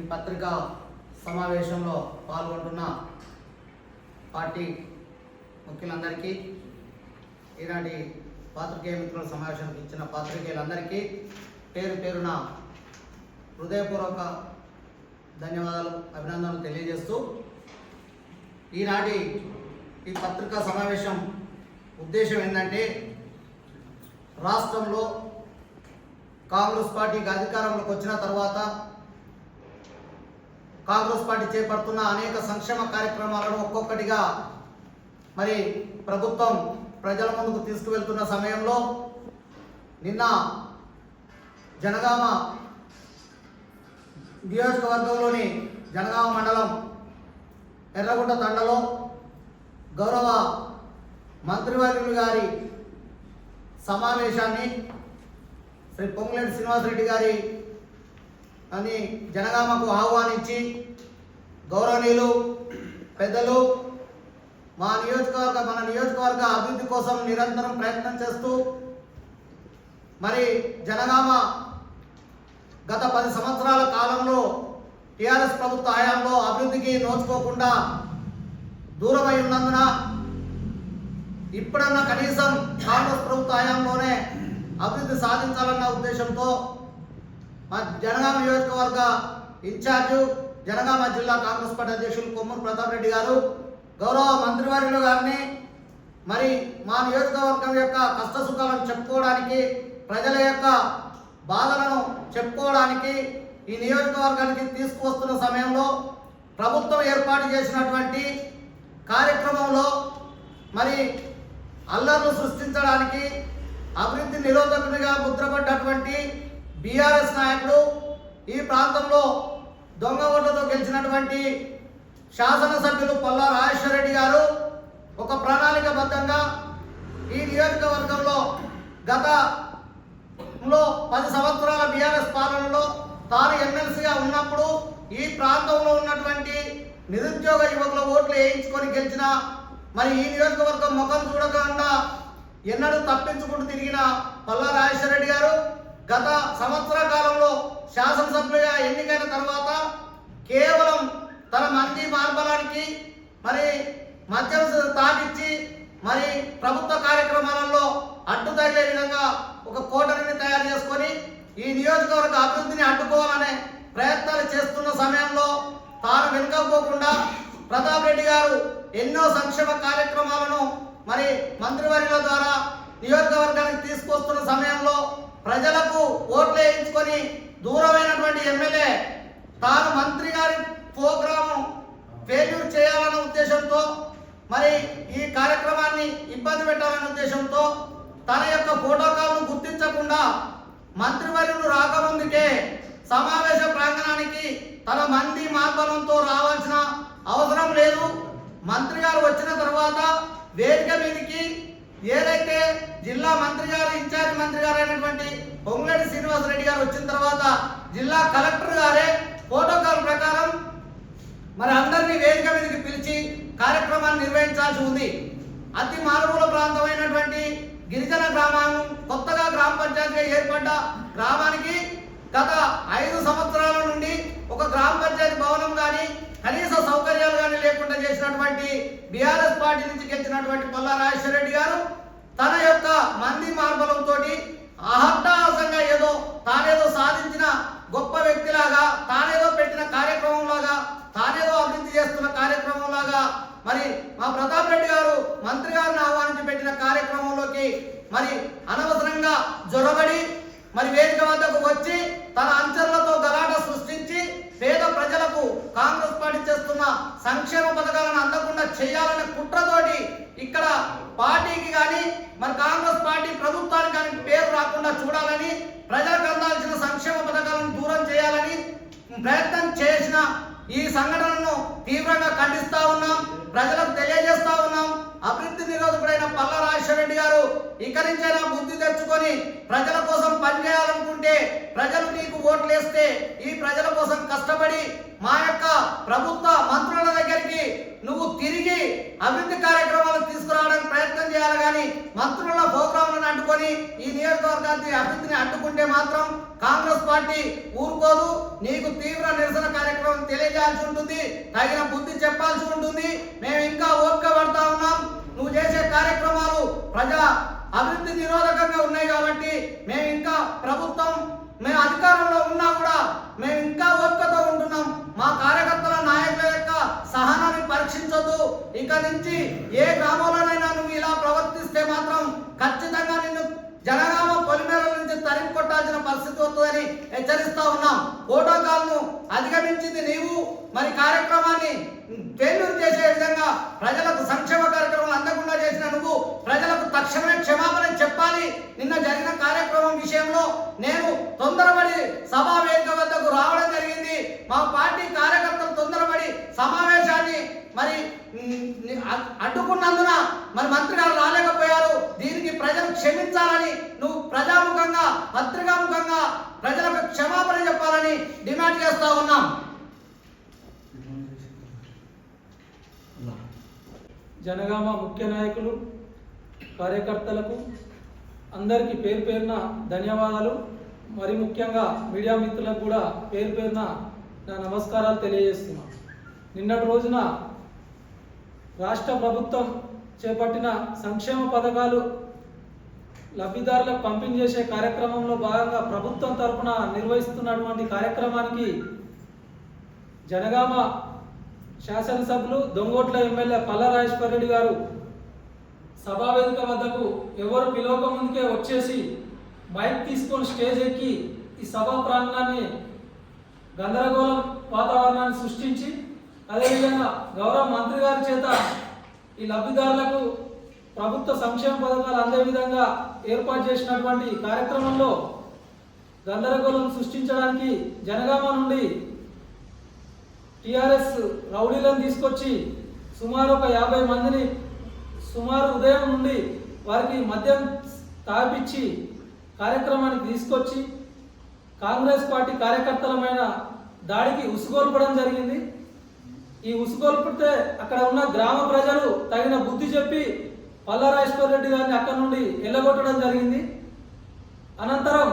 ఈ పత్రికా సమావేశంలో పాల్గొంటున్న పార్టీ ముఖ్యులందరికీ ఈనాటి పాత్రికేయ మిత్రుల సమావేశానికి ఇచ్చిన పాత్రికేయులందరికీ పేరు పేరున హృదయపూర్వక ధన్యవాదాలు అభినందనలు తెలియజేస్తూ ఈనాటి ఈ పత్రికా సమావేశం ఉద్దేశం ఏంటంటే రాష్ట్రంలో కాంగ్రెస్ పార్టీకి అధికారంలోకి వచ్చిన తర్వాత కాంగ్రెస్ పార్టీ చేపడుతున్న అనేక సంక్షేమ కార్యక్రమాలను ఒక్కొక్కటిగా మరి ప్రభుత్వం ప్రజల ముందుకు తీసుకువెళ్తున్న సమయంలో నిన్న జనగామ నియోజకవర్గంలోని జనగామ మండలం ఎర్రగుంట తండలో గౌరవ మంత్రివర్యులు గారి సమావేశాన్ని శ్రీ పొంగులేటి శ్రీనివాసరెడ్డి గారి అని జనగామకు ఆహ్వానించి గౌరవనీయులు పెద్దలు మా నియోజకవర్గ మన నియోజకవర్గ అభివృద్ధి కోసం నిరంతరం ప్రయత్నం చేస్తూ మరి జనగామ గత పది సంవత్సరాల కాలంలో టీఆర్ఎస్ ప్రభుత్వ హయాంలో అభివృద్ధికి నోచుకోకుండా దూరమై ఉన్నందున ఇప్పుడన్నా కనీసం కాంగ్రెస్ ప్రభుత్వ హయాంలోనే అభివృద్ధి సాధించాలన్న ఉద్దేశంతో మా జనగామ నియోజకవర్గ ఇన్ఛార్జు జనగామ జిల్లా కాంగ్రెస్ పార్టీ అధ్యక్షులు కొమ్మూరు ప్రతాప్ రెడ్డి గారు గౌరవ మంత్రివర్యులు గారిని మరి మా నియోజకవర్గం యొక్క కష్ట సుఖాలను చెప్పుకోవడానికి ప్రజల యొక్క బాధలను చెప్పుకోవడానికి ఈ నియోజకవర్గానికి తీసుకువస్తున్న సమయంలో ప్రభుత్వం ఏర్పాటు చేసినటువంటి కార్యక్రమంలో మరి అల్లర్లు సృష్టించడానికి అభివృద్ధి నిరోధకునిగా ముద్రపడ్డటువంటి బీఆర్ఎస్ నాయకుడు ఈ ప్రాంతంలో దొంగ ఓట్లతో గెలిచినటువంటి శాసనసభ్యులు పల్లా రాజేశ్వర రెడ్డి గారు ఒక ప్రణాళికబద్ధంగా ఈ నియోజకవర్గంలో గతంలో పది సంవత్సరాల బీఆర్ఎస్ పాలనలో తాను ఎమ్మెల్సీగా ఉన్నప్పుడు ఈ ప్రాంతంలో ఉన్నటువంటి నిరుద్యోగ యువకుల ఓట్లు వేయించుకొని గెలిచిన మరి ఈ నియోజకవర్గం ముఖం చూడకుండా ఎన్నడూ తప్పించుకుంటూ తిరిగిన పల్లా రెడ్డి గారు గత సంవత్సర కాలంలో శాసనసభ్యులుగా ఎన్నికైన తర్వాత కేవలం తన మంది మార్బలానికి మరి మద్యం తాగిచ్చి మరి ప్రభుత్వ కార్యక్రమాలలో అడ్డు తగిలే విధంగా ఒక కోటరిని తయారు చేసుకొని ఈ నియోజకవర్గ అభివృద్ధిని అడ్డుకోవాలనే ప్రయత్నాలు చేస్తున్న సమయంలో తాను వెనుకపోకుండా ప్రతాప్ రెడ్డి గారు ఎన్నో సంక్షేమ కార్యక్రమాలను మరి మంత్రివర్యుల ద్వారా నియోజకవర్గానికి తీసుకొస్తున్న సమయంలో ప్రజలకు ఓట్లు వేయించుకొని దూరమైనటువంటి ఎమ్మెల్యే తాను మంత్రి గారి ప్రోగ్రాము ఫెయిల్యూర్ చేయాలన్న ఉద్దేశంతో మరి ఈ కార్యక్రమాన్ని ఇబ్బంది పెట్టాలనే ఉద్దేశంతో తన యొక్క ప్రోటోకాల్ను గుర్తించకుండా మంత్రివర్యులు రాకముందుకే సమావేశ ప్రాంగణానికి తన మంది మార్బలంతో రావాల్సిన అవసరం లేదు. మంత్రి గారు వచ్చిన తర్వాత వేదిక మీదకి ఏదైతే జిల్లా మంత్రి గారు ఇన్ఛార్జ్ మంత్రి గారు అయినటువంటి పొంగులేటి శ్రీనివాసరెడ్డి గారు వచ్చిన తర్వాత జిల్లా కలెక్టర్ గారే ప్రోటోకాల్ ప్రకారం మరి అందరినీ వేదిక మీదకి పిలిచి కార్యక్రమాన్ని నిర్వహించాల్సి ఉంది. అతి మారుమూల ప్రాంతమైనటువంటి గిరిజన గ్రామం కొత్తగా గ్రామ పంచాయతీగా ఏర్పడ్డ గ్రామానికి గత ఐదు సంవత్సరాల నుండి ఒక గ్రామ పంచాయతీ భవనం కానీ కనీస సౌకర్యాలు కానీ లేకుండా చేసినటువంటి బీఆర్ఎస్ పార్టీ నుంచి గెలిచినటువంటి పొల్ల రాజేశ్వర రెడ్డి గారు తన యొక్క మంది మార్బలంతో అహట్టాసంగా ఏదో తానేదో సాధించిన గొప్ప వ్యక్తిలాగా తానేదో పెట్టిన కార్యక్రమం లాగా తానేదో అభివృద్ధి చేస్తున్న కార్యక్రమం లాగా మరి మా ప్రతాప్ రెడ్డి గారు మంత్రి గారిని ఆహ్వానించి పెట్టిన కార్యక్రమంలోకి మరి అనవసరంగా జొరబడి మరి వేదిక వద్దకు వచ్చి తన అంచనలతో గలాట సృష్టించి పేద ప్రజలకు కాంగ్రెస్ పార్టీ చేస్తున్న సంక్షేమ పథకాలను అందకుండా చేయాలనే కుట్రతోటి ఇక్కడ పార్టీకి కానీ మరి కాంగ్రెస్ పార్టీ ప్రభుత్వానికి కానీ పేరు రాకుండా చూడాలని ప్రజలకు అందాల్సిన సంక్షేమ పథకాలను దూరం చేయాలని ప్రయత్నం చేసిన ఈ సంఘటనను తీవ్రంగా ఖండిస్తా ఉన్నాం. ప్రజలకు తెలియజేస్తా ఉన్నాం. అభివృద్ధి నిరోధకుడైన పల్లా రాజశేఖర రెడ్డి గారు ఇక నుంచైనా బుద్ధి తెచ్చుకొని ప్రజల కోసం ఉంటే ప్రజలు నీకు ఓట్లేస్తే ఈ ప్రజల కోసం కష్టపడి మా యొక్క ప్రభుత్వ మంత్రుల దగ్గరికి నువ్వు తిరిగి అభివృద్ధి కార్యక్రమాలు తీసుకురావడానికి ప్రయత్నం చేయాలి కానీ మంత్రుల ప్రోగ్రాంలను అడ్డుకొని ఈ నియోజకవర్గానికి అభివృద్ధిని అడ్డుకుంటే మాత్రం కాంగ్రెస్ పార్టీ ఊరుకోదు. నీకు తీవ్ర నిరసన కార్యక్రమం తెలియజేయాల్సి ఉంటుంది. తగిన బుద్ధి చెప్పాల్సి ఉంటుంది. మేము ఇంకా ఓపిక పడతా ఉన్నాం. నువ్వు చేసే కార్యక్రమాలు ప్రజా అభివృద్ధి నిరోధకంగా ఉన్నాయి కాబట్టి మేము ఇంకా ప్రభుత్వం మేము అధికారంలో ఉన్నా కూడా మేము ఇంకా ఓపికతో ఉంటున్నాం. మా కార్యకర్తల నాయకుల యొక్క సహనాన్ని పరీక్షించొద్దు. ఇక నుంచి ఏ గ్రామంలోనైనా నువ్వు ఇలా ప్రవర్తిస్తే మాత్రం ఖచ్చితంగా నిన్ను జన కొట్టాల్సిన పరిస్థితి వస్తుందని హెచ్చరిస్తా ఉన్నాం. ప్రోటోకాల్ను అధిగమించింది నీవు. మరి కార్యక్రమాన్ని ఫెయిల్యూర్ చేసే విధంగా ప్రజలకు సంక్షేమ కార్యక్రమం అందకుండా చేసిన నువ్వు ప్రజలకు తక్షణమే క్షమాపణ చెప్పాలి. నిన్న జరిగిన కార్యక్రమం విషయంలో నేను తొందరపడి సభా వేదిక వద్దకు రావడం జరిగింది. మా పార్టీ కార్యకర్తలు తొందరపడి సమావేశాన్ని మరి అడ్డుకున్నందున మరి మంత్రి గారు రాలేకపోయారు. దీనికి ప్రజలు క్షమించాలని ప్రజాముఖంగా పత్రికాముఖంగా ప్రజలకు క్షమాపణ చెప్పాలని డిమాండ్ చేస్తా ఉన్నాం. జనగామ ముఖ్య నాయకులు కార్యకర్తలకు అందరికీ పేరు పేరున ధన్యవాదాలు. మరి ముఖ్యంగా మీడియా మిత్రులకు కూడా పేరు పేరున నా నమస్కారాలు తెలియజేస్తున్నాను నిన్నటి రోజున రాష్ట్ర ప్రభుత్వం చేపట్టిన సంక్షేమ పథకాలు లబ్ధిదారులకు పంపిణీ చేసే కార్యక్రమంలో భాగంగా ప్రభుత్వం తరఫున నిర్వహిస్తున్నటువంటి కార్యక్రమానికి జనగామ శాసనసభ్యులు దొంగోట్ల ఎమ్మెల్యే పల్ల రెడ్డి గారు సభా వేదిక వద్దకు ఎవరు పిలవక ముందుకే వచ్చేసి బైక్ తీసుకొని స్టేజ్ ఎక్కి ఈ సభా ప్రాంగణాన్ని గందరగోళం వాతావరణాన్ని సృష్టించి అదేవిధంగా గౌరవ మంత్రి గారి చేత ఈ లబ్ధిదారులకు ప్రభుత్వ సంక్షేమ పథకాలు అందే విధంగా ఏర్పాటు చేసినటువంటి కార్యక్రమంలో గందరగోళం సృష్టించడానికి జనగామ నుండి టిఆర్ఎస్ రౌడీలను తీసుకొచ్చి సుమారు ఒక యాభై మందిని సుమారు ఉదయం నుండి వారికి మద్యం తాపించి కార్యక్రమానికి తీసుకొచ్చి కాంగ్రెస్ పార్టీ కార్యకర్తలమైన దాడికి ఉసుగోల్పడం జరిగింది. ఈ ఉసుగోల్పితే అక్కడ ఉన్న గ్రామ ప్రజలు తగిన బుద్ధి చెప్పి పల్లారాజేశ్వర రెడ్డి గారిని అక్కడ నుండి వెళ్ళగొట్టడం జరిగింది. అనంతరం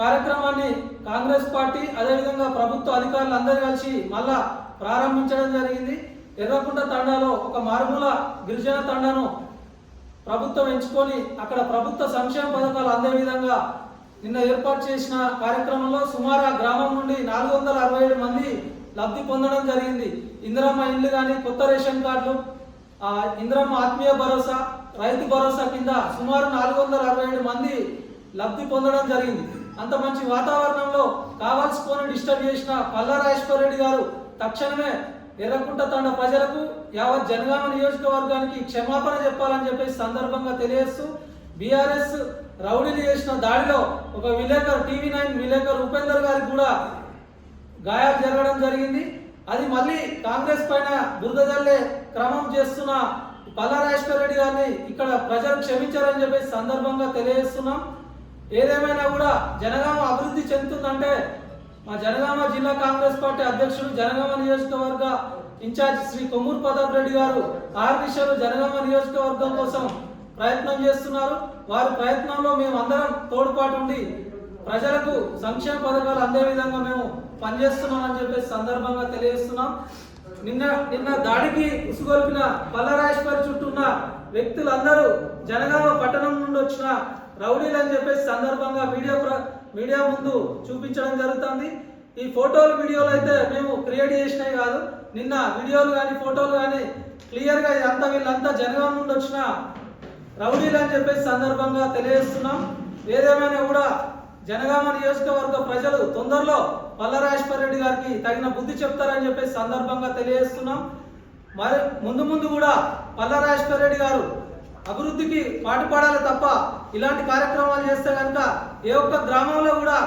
కార్యక్రమాన్ని కాంగ్రెస్ పార్టీ అదేవిధంగా ప్రభుత్వ అధికారులు అందరూ కలిసి మళ్ళా ప్రారంభించడం జరిగింది. ఎర్రకుంట తండాలో ఒక మారుమూల గిరిజన తండాను ప్రభుత్వం ఎంచుకొని అక్కడ ప్రభుత్వ సంక్షేమ పథకాలు అందే విధంగా నిన్న ఏర్పాటు చేసిన కార్యక్రమంలో సుమారు ఆ గ్రామం నుండి నాలుగు వందల అరవై ఏడు మంది లబ్ధి పొందడం జరిగింది. ఇందిరమ్మ ఇండ్లు కానీ కొత్త రేషన్ కార్డులు ఇంద్రమ్మ ఆత్మీయ భరోసా రైతు భరోసా కింద సుమారు నాలుగు వందల అరవై ఏడు మంది లబ్ధి పొందడం జరిగింది. అంత మంచి వాతావరణంలో కావాల్సుకొని డిస్టర్బ్ చేసిన పల్లా రెడ్డి గారు తక్షణమే ఎర్రకుంట తండ ప్రజలకు యావత్ జనగామ నియోజకవర్గానికి క్షమాపణ చెప్పాలని చెప్పేసి సందర్భంగా తెలియజేస్తూ బీఆర్ఎస్ రౌడీలు చేసిన దాడిలో ఒక విలేకరు టీవీ నైన్ విలేకరు ఉపేందర్ గారికి కూడా గాయాలు జరగడం జరిగింది. అది మళ్ళీ కాంగ్రెస్ పైన బురద క్రమం చేస్తున్న పల్లారాజేశ్వర రెడ్డి గారిని ఇక్కడ ప్రజలు క్షమించారని చెప్పేసి సందర్భంగా తెలియజేస్తున్నాం. ఏదేమైనా కూడా జనగామ అభివృద్ధి చెందుతుందంటే మా జనగామ జిల్లా కాంగ్రెస్ పార్టీ అధ్యక్షుడు జనగామ నియోజకవర్గ ఇన్ఛార్జ్ శ్రీ కొమ్మూరు ప్రతాప్ రెడ్డి గారు ఆర్నిషలు జనగామ నియోజకవర్గం కోసం ప్రయత్నం చేస్తున్నారు. వారి ప్రయత్నంలో మేము అందరం తోడ్పాటు ఉండి ప్రజలకు సంక్షేమ పథకాలు అందే విధంగా మేము పనిచేస్తున్నామని చెప్పేసి సందర్భంగా తెలియజేస్తున్నాం. నిన్న నిన్న దాడికి ఉసుగొల్పిన పల్లరాజేశ్వరి చుట్టూ ఉన్న వ్యక్తులందరూ జనగామ పట్టణం నుండి వచ్చిన రౌడీలు అని చెప్పేసి సందర్భంగా మీడియా ప్ర- మీడియా ముందు చూపించడం జరుగుతుంది. ఈ ఫోటోలు వీడియోలు అయితే మేము క్రియేట్ చేసినవి కాదు. నిన్న వీడియోలు కానీ ఫోటోలు కానీ క్లియర్గా ఇదంతా వీళ్ళంతా జనగామ నుండి వచ్చిన రౌడీలు అని చెప్పేసి సందర్భంగా తెలియజేస్తున్నాం. ఏదేమైనా కూడా జనగామ నియోజకవర్గ ప్రజలు తొందరలో పల్లరాజేశ్వర రెడ్డి గారికి తగిన బుద్ధి చెప్తారని చెప్పేసి సందర్భంగా తెలియజేస్తున్నాం. మరి ముందు ముందు కూడా పల్లరాజేశ్వర రెడ్డి గారు అభివృద్ధికి పాటుపడాలి తప్ప ఇలాంటి కార్యక్రమాలు చేస్తే కనుక ఏ ఒక్క గ్రామంలో కూడా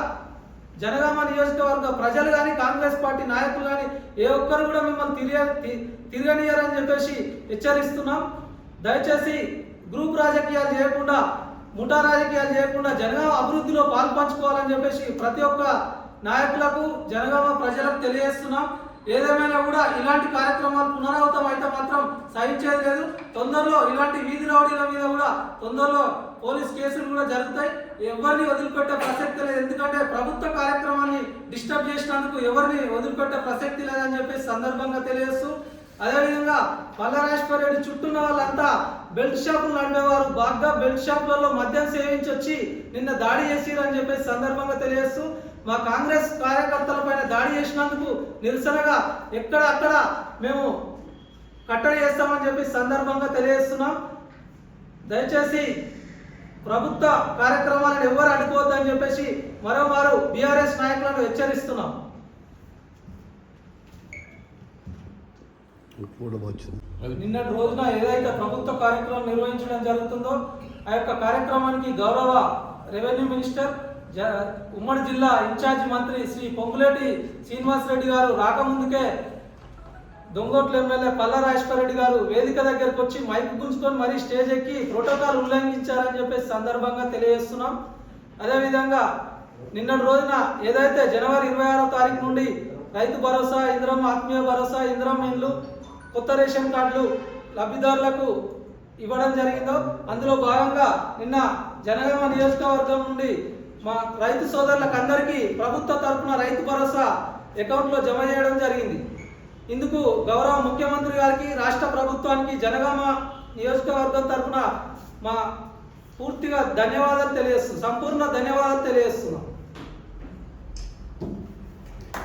జనగామ నియోజకవర్గ ప్రజలు కానీ కాంగ్రెస్ పార్టీ నాయకులు కానీ ఏ ఒక్కరు కూడా మిమ్మల్ని తిరిగ తి- తిరగనియరని చెప్పేసి హెచ్చరిస్తున్నాం. దయచేసి గ్రూప్ రాజకీయాలు చేయకుండా ముఠా రాజకీయాలు చేయకుండా జనగామ అభివృద్ధిలో పాల్పంచుకోవాలని చెప్పేసి ప్రతి ఒక్క నాయకులకు జనగామ ప్రజలకు తెలియజేస్తున్నాం. ఏదేమైనా కూడా ఇలాంటి కార్యక్రమాలు పునరావృతం అయితే మాత్రం సహించేది లేదు. తొందరలో ఇలాంటి వీధి రౌడీల మీద కూడా తొందరలో పోలీస్ కేసులు కూడా జరుగుతాయి. ఎవరిని వదిలిపెట్టే ప్రసక్తి లేదు. ఎందుకంటే ప్రభుత్వ కార్యక్రమాన్ని డిస్టర్బ్ చేసినందుకు ఎవరిని వదిలిపెట్టే ప్రసక్తి లేదని చెప్పేసి సందర్భంగా తెలియజేస్తూ అదేవిధంగా పల్లరాజేశ్వర రెడ్డి చుట్టూన్న వాళ్ళంతా బెల్ట్ షాపులు నడిపేవారు. బాగా బెల్ట్ షాపులలో మద్యం సేవించి వచ్చి నిన్న దాడి చేసిరని చెప్పేసి సందర్భంగా తెలియజేస్తూ మా కాంగ్రెస్ కార్యకర్తల పైన దాడి చేసినందుకు నిరసనగా ఎక్కడ అక్కడ మేము కట్టడి చేస్తామని చెప్పి సందర్భంగా తెలియజేస్తున్నాం. దయచేసి ప్రభుత్వ కార్యక్రమాలను ఎవరు అడ్డుకోవద్దని చెప్పేసి మరోమారు బీఆర్ఎస్ నాయకులను హెచ్చరిస్తున్నాం. కూడా వచ్చింది నిన్నటి రోజున ఏదైతే ప్రభుత్వ కార్యక్రమం నిర్వహించడం జరుగుతుందో ఆ యొక్క కార్యక్రమానికి గౌరవ రెవెన్యూ మినిస్టర్ జ- ఉమ్మడి జిల్లా ఇన్ఛార్జి మంత్రి శ్రీ పొంగులేటి శ్రీనివాస్ రెడ్డి గారు రాకముందుకే దొంగోట్ల ఎమ్మెల్యే పల్ల రాజేశ్వర రెడ్డి గారు వేదిక దగ్గరకు వచ్చి మైక్ గుంజుకొని మరీ స్టేజ్ ఎక్కి ప్రోటోకాల్ ఉల్లంఘించారని చెప్పేసి సందర్భంగా తెలియజేస్తున్నాం. అదేవిధంగా నిన్నటి రోజున ఏదైతే జనవరి ఇరవై ఆరో తారీఖు నుండి రైతు భరోసా ఇంద్రం ఆత్మీయ భరోసా ఇంద్రం ఇండ్లు కొత్త రేషన్ కార్డులు లబ్ధిదారులకు ఇవ్వడం జరిగిందో అందులో భాగంగా నిన్న జనగామ నియోజకవర్గం నుండి మా రైతు సోదరులకు అందరికీ ప్రభుత్వ తరపున రైతు భరోసా అకౌంట్లో జమ చేయడం జరిగింది. ఇందుకు గౌరవ ముఖ్యమంత్రి గారికి రాష్ట్ర ప్రభుత్వానికి జనగామ నియోజకవర్గం తరపున మా పూర్తిగా ధన్యవాదాలు తెలియజేస్తున్నాం సంపూర్ణ ధన్యవాదాలు తెలియజేస్తున్నాం.